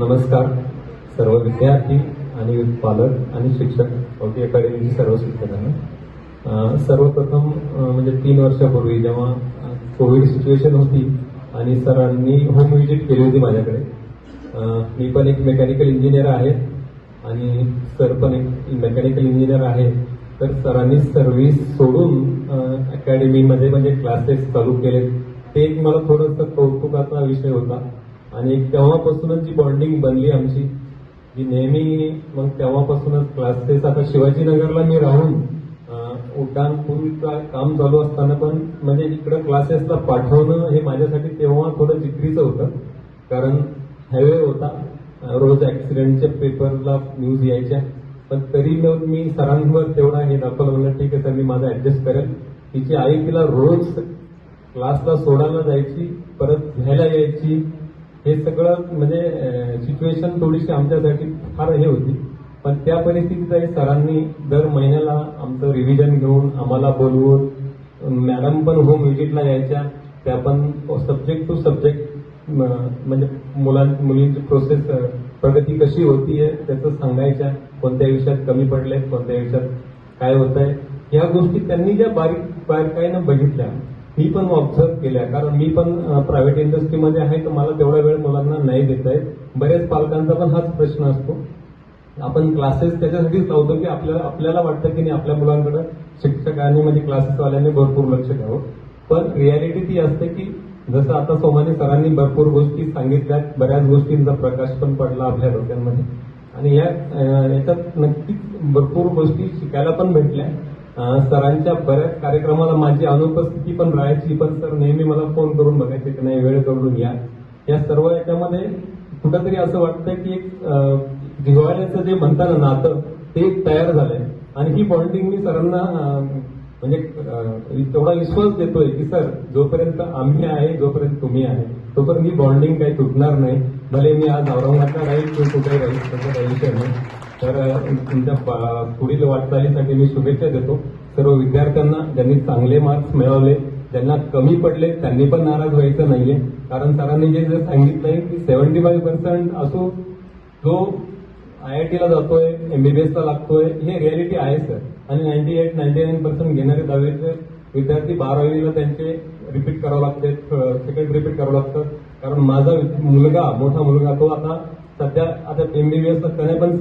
नमस्कार. सर्व विद्यार्थी आणि पालक आणि शिक्षक ओके अकॅडमीचे सर्व शिक्षकांना. सर्वप्रथम म्हणजे तीन वर्षापूर्वी जेव्हा कोविड सिच्युएशन होती आणि सरांनी होम व्हिजिट केली होती माझ्याकडे मी पण एक मेकॅनिकल इंजिनियर आहे आणि सर पण एक मेकॅनिकल इंजिनियर आहे. तर सरांनी सर्व्हिस सोडून अकॅडमीमध्ये म्हणजे क्लासेस चालू केले ते एक मला थोडंसं कौतुकाचा विषय होता. आणि तेव्हापासूनच जी बॉन्डिंग बनली आमची जी नेहमी मग तेव्हापासूनच क्लासेस आता शिवाजीनगरला मी राहून उड्डाणपूर्वीचा उड्डाण पूर्वीचा काम चालू असताना पण म्हणजे इकडं क्लासेसला पाठवणं हे माझ्यासाठी तेव्हा थोडं जिकरीचं होतं. कारण हायवे होता रोज ऍक्सिडेंटच्या पेपरला न्यूज यायच्या. पण तरी मग मी सरांवर तेवढा हे दाखवलं म्हणलं ठीक आहे सर मी माझं ऍडजस्ट करेल. तिची आई तिला रोज क्लासला सोडायला जायची परत घ्यायला यायची. हे सगळं म्हणजे सिच्युएशन थोडीशी आमच्यासाठी फार हे होती. पण त्या परिस्थितीतही सरांनी दर महिन्याला आमचं रिव्हिजन घेऊन आम्हाला बोलवून मॅडम पण होम व्हिजिटला यायच्या. त्या पण सब्जेक्ट टू सब्जेक्ट म्हणजे मुलां मुलींची प्रोसेस प्रगती कशी होती आहे त्याचं सांगायच्या. कोणत्या विषयात कमी पडले कोणत्या विषयात काय होत आहे ह्या गोष्टी त्यांनी ज्या बारीक बारकाईनं बघितल्या मी पण ऑब्झर्व केल्या कारण मी पण प्रायव्हेट इंडस्ट्रीमध्ये आहे तर मला तेवढा वेळ मुलांना नाही देता येत. बऱ्याच पालकांचा पण हाच प्रश्न असतो. आपण क्लासेस त्याच्यासाठीच लावतो की आपल्याला आपल्याला वाटतं की नाही आपल्या मुलांकडे शिक्षकांनी म्हणजे क्लासेसवाल्यांनी भरपूर लक्ष द्यावं. पण रियालिटी ती असते की जसं आता सोमानी सरांनी भरपूर गोष्टी सांगितल्यात बऱ्याच गोष्टींचा प्रकाश पण पडला आपल्या डोक्यांमध्ये. आणि या याच्यात नक्कीच भरपूर गोष्टी शिकायला पण भेटल्या. सरांच्या बऱ्याच कार्यक्रमाला माझी अनुपस्थिती पण राहायची पण सर नेहमी मला फोन करून बघायचे की नाही वेळ करून घ्या. या सर्व याच्यामध्ये कुठंतरी असं वाटतं की एक जिव्हाळ्याचं जे म्हणतात ना नातं ते तयार झालंय. आणि ही बॉन्डिंग मी सरांना म्हणजे तेवढा विश्वास देतोय की सर जोपर्यंत आम्ही आहे जोपर्यंत तुम्ही आहे तोपर्यंत ही बॉन्डिंग काही तुटणार नाही. भले मी आज औरंगाबादला राहील किंवा कुठे राहील तसं काही विषय नाही. तर तुमच्या पुढील वाटचालीसाठी मी शुभेच्छा देतो. सर्व विद्यार्थ्यांना ज्यांनी चांगले मार्क्स मिळवले ज्यांना कमी पडले त्यांनी पण नाराज व्हायचं नाहीये. कारण सरांनी जे जे सांगितलंय की सेव्हन्टी फाईव्ह पर्सेंट असो जो आय आय टीला जातोय एमबीबीएसला लागतोय हे रियालिटी आहे सर आणि ninety eight ninety nine percent घेणारे दहावीचे विद्यार्थी बारावीला त्यांचे रिपीट करावं लागते सेकंड रिपीट करावं लागतं. कारण माझा मुलगा मोठा मुलगा तो आता सध्या आता एमबीबीएसला त्याने पण